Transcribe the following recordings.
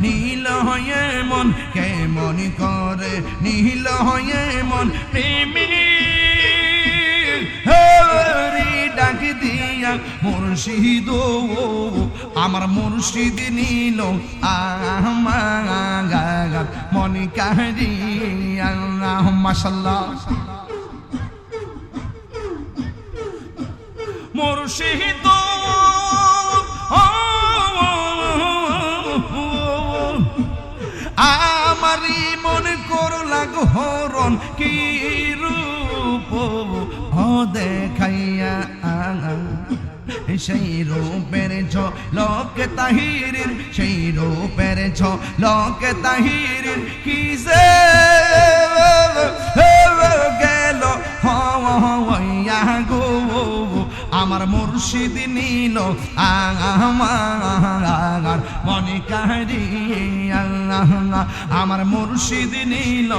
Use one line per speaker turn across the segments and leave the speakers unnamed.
নীল হয়ে মন কেমন করে? নীল হয়ে মন প্রেমী ডাক দিয়া মুর্শিদ আমার মুর্শিদ নীল আমার মনে কাহিয়া মাসাল্লাহ মুর্শিদ হরণ কি রূপ দেখাইয়া সেই রূপের ছ লোকে তাহিরির, সেই রূপের ছ লোকে তাহিরির কি যে? মুর্শিদ নীল আমার মনে কারি আমার মুর্শিদ নীল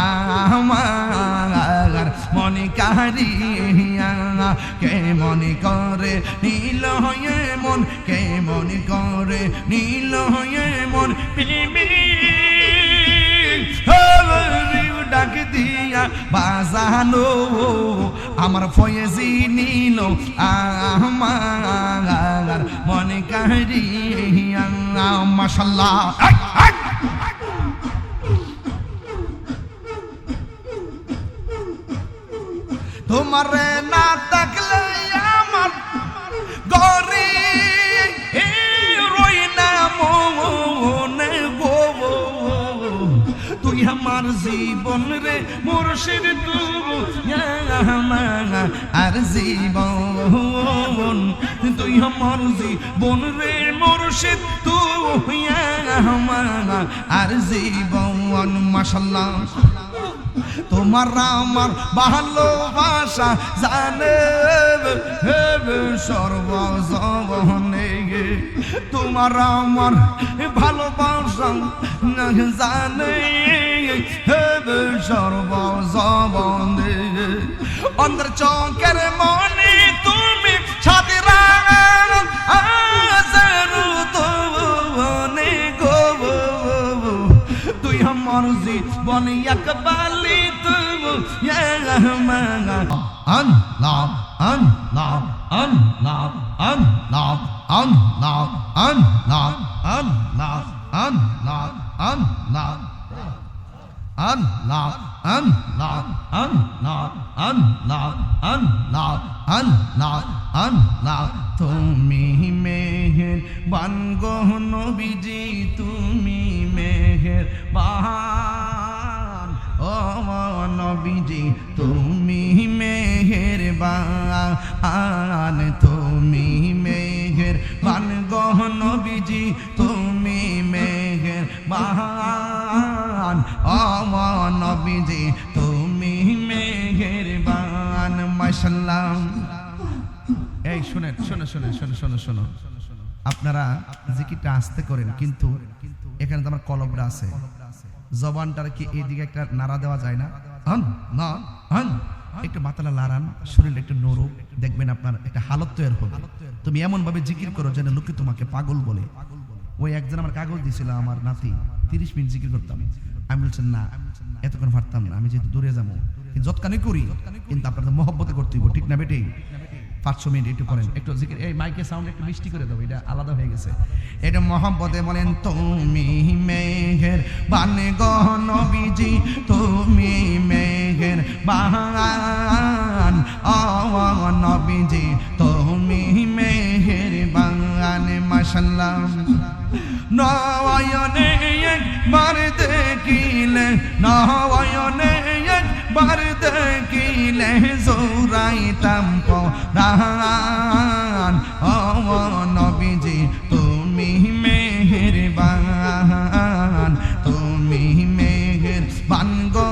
আমার মনে কারি কে মনে করে নীল হয়ে মন, কে মনে করে নীল হয়ে মন? পিমি ডাক দিয়া বাজানো আমার ফয়েজি নিল আমার মনে কাহিয়া মাসাল্লাহ তোমার মুর্শিদ তুই আর জীবন তুই আমার জীবন রে আর জীবন তোমার আমার ভালোবাসা জানে সর্বজনে তোমার আমার ভালোবাসা জানে সর্বজবনে অন্তর চকের মনে তুমি ছাদিরা গো তুই আমার জীবন একবালি তুই আল্লাহ আল্লাহ আল্লাহ আল্লাহ আল্লাহ আল্লাহ আল্লাহ আল্লাহ আল্লাহ আল্লাহ আল্লাহ আল্লাহ আল্লাহ আল্লাহ আল্লাহ আল্লাহ তুমি মেহের বানগো নবীজি, তুমি মেহের বান ও নবীজি তুমি শুনে শুনে শুনে শুনে, শোনো। আপনারা জিকিরটা করেন, কিন্তু এখানে তো আমার আছে। জবানটার কি এইদিকে একটা নাড়া দেওয়া যায় না? একটু মাতালা লাড়ান শরীর একটু নরম দেখবেন আপনার একটা হালত তৈরি হবে। তুমি এমন ভাবে জিকির করো যেন লোকে তোমাকে পাগল বলে। ওই একজন আমার কাগজ দিয়েছিল, আমার নাতি। তিরিশ মিনিট জিকির করতাম। আমি বলছেন না, এতক্ষণ পারতাম না, আমি যেহেতু দূরে যাব। কিন্তু করি, কিন্তু আপনাদের মহব্বতে করতে ঠিক না বেটেই পাঁচশো মিনিট একটু করেন। একটু জিকির, এই মাইকে সাউন্ড একটু মিষ্টি করে দেবো এটা আলাদা হয়ে গেছে। এটা মহব্বতে বলেন, তুমি মেঘের বানে গহনবিজি তুমি মেঘের বাহান নবীজি, তুমি মেঘের বাগান মাসাল্লাম নয়নে একবার দেখিলে, নয়নে একবার দেখিলে জোরাইতাম পরাণ ও নবীজি, তুমি মেহের বান তুমি মেহের বান গো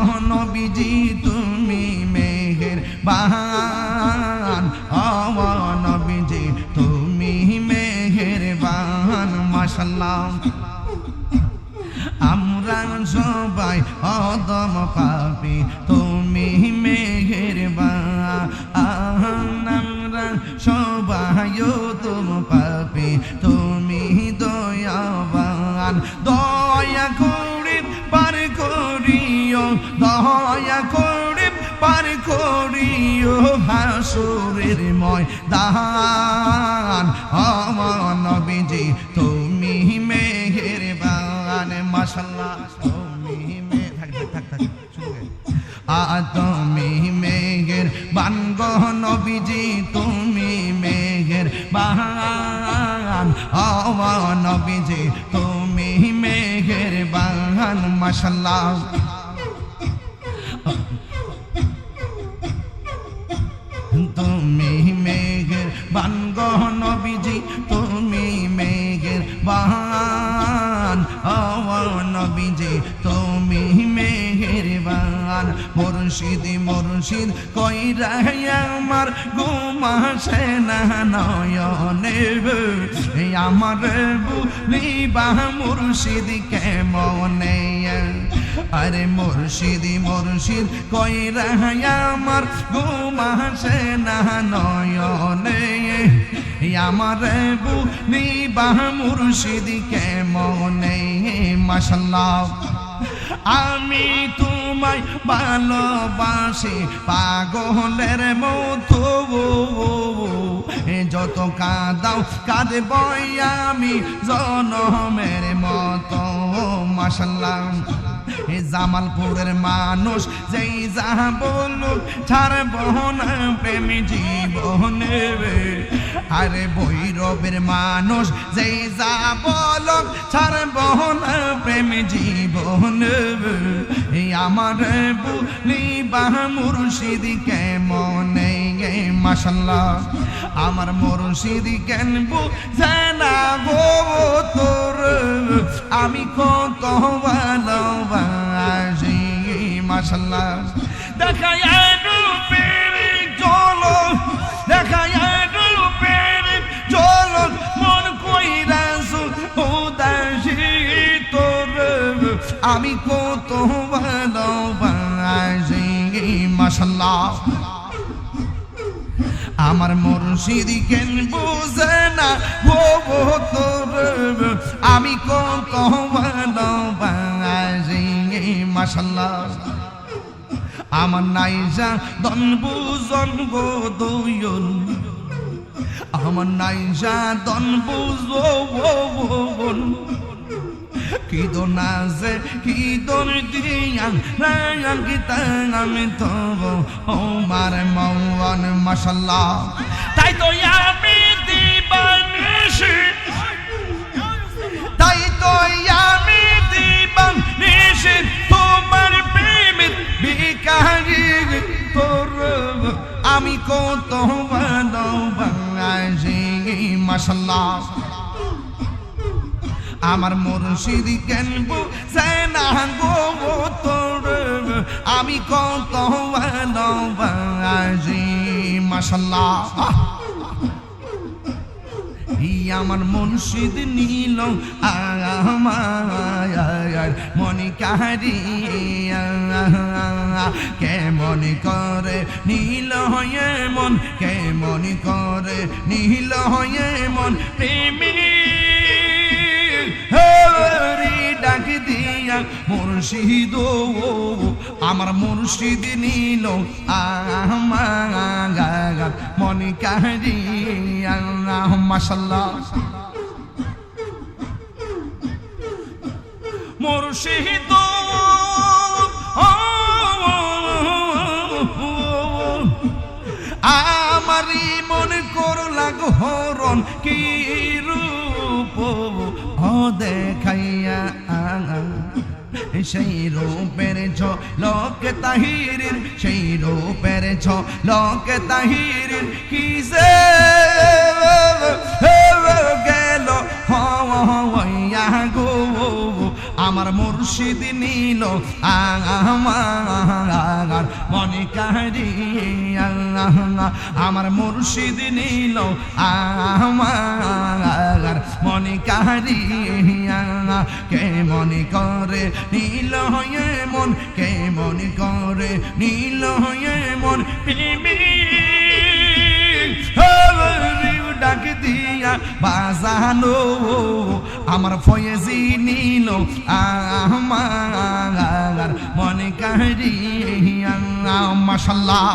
তুমি মেহের বান ও নবীজি, তুমি মেহের বান মাশাল্লাহ আমরা সবাই অদম পাপি দয়া করে পার করিও হাসুরের ময় দাহান আমার নবীজি, তুমি মেঘের বান মাশাল্লাহ তুমি মে থাক তুমি মেঘের বান গো নবীজি, তুমি মেঘের বান ও নবীজি, তুমি মেঘের বান মাশাল্লাহ তুমি মেঘের বান গো নবীজি, তুমি মেঘের বান। নবীজি, তুমি মেঘের বান। মুর্শিদ মুর্শিদ কই রায় আমার ঘুমাসে না নয়নে আমার বুলিবা মুর্শিদ কেমনে আরে মুর্শিদ মুর্শিদ কই রায় আমার ঘুমাসে না নয়নে। আমার বুলিবা মুর্শিদ কেমনে? মাসাল্লাহ আমি তোমায় ভালোবাসি, পাগলের মতো। যত কাদাও কাঁদব আমি জনমের মতো। মাসাল্লাহ এ জামালপুরের মানুষ, যেই যা বলুক ছাড়ব না, প্রেম জীবনে আরে বৈরবের মানুষ, যেই যা বলুক ছাড়ব না, প্রেম জীবনে এই আমার বুলি বাহ মুর্শিদ কেমনে গে মাসাল্লাহ আমার মুর্শিদ কেন বুঝে না গো তোর? আমি কত দেখায় রূপের চলো দেখায় রূপের চলো মন আমি কত ভালোবাসি আমার মুর্শিদ কেন বুঝে না গো তোর। আমি কত ভালোবাসি মাসাল্লাহ আমার নাইজা দন বুজন গো দুয়ন। আমার নাইজা দন বুজন কি দোন আছে, কি দোন দিয়াং রায়াং কি আমি তব ও মার মাশাল্লাহ তাই তো আমি দিবানিশি তাই তো আমি দিবানিশি বিকারি তোর আমি কত ভালোবাসি মাশাল্লাহ আমার মুর্শিদ কেন বুঝে না গো তোর? আমি কত ভালোবাসি মাসাল্লাহ আমার মুর্শিদ নীল আমার মনে কাহারি কেমন করে? নীল হয়ে মন কেমন করে? নীল হয়ে মন প্রেমী ডাক দিয়া মুর্শিদ আমার মুর্শিদ নীল, আমার মনে কাহারি মাসাল্লাহ মুর্শিদ দেখাইয়া সেই রূপের ছ লোকে তাহিরির, সেই রূপের ছ লোকে তাহিরির কি যে গেল? হইয়া গো, আমার মুর্শিদ নীল আমার মনে কারি আমার মুর্শিদ নীল আমার মনে কারি কে মনে করে নীল হয়ে মন কে মনে করে নীল হয়ে মন। প্রেমী ডাক দিয়া বাজানো আমার ফয়েজি নিল, আমার মনে কারিয়া মাশাল্লাহ।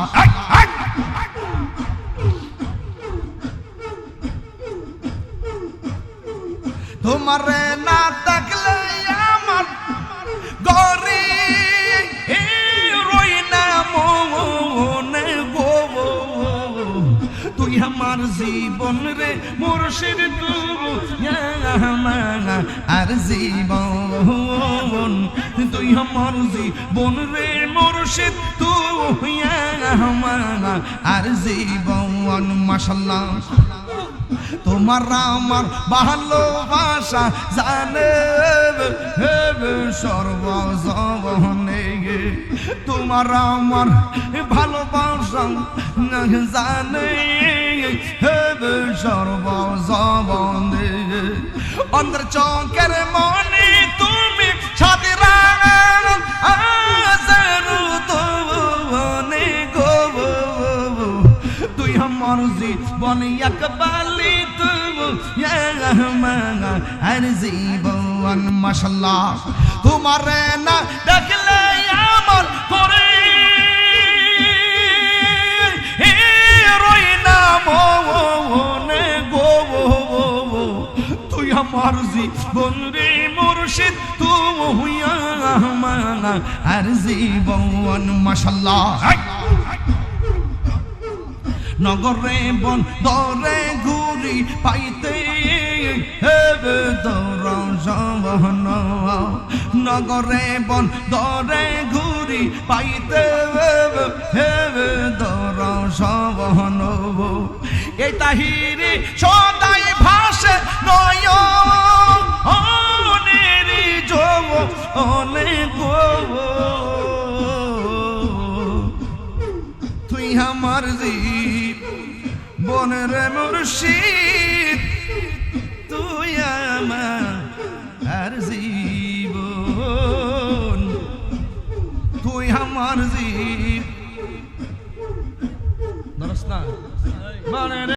তোমার না থাকলে আমার গরি রই না মনে গো। তুই আমার জীবন রে মুর্শিদ আর জীবন। তুই আমার জীবন রে মুর্শিদ তুই আর জীবন মাশাল্লাহ তোমার আমার ভালোবাসা জানে সর্বজবনে তোমার আমার ভালোবাসা জানে সর্বজবনে অন্তর চকের মনে জীবন একবালি আর জীবন মাশাল্লাহ তোমার না দেখলে আমার তুই আমার জীবন রে মুর্শিদ আমার আর জীবন মাশাল্লাহ নগরে বন দরে ঘুরি পাইতে হেবে দর সবন নগরে বন দরে ঘুরি পাইতে হেবে দর সবন এই তাহিরে সদাই ভাষে নয় যোগ অনেক তুই আমার জীব বনের মুর্শিদ তুই আমার আর জীবন তুই আমার জীব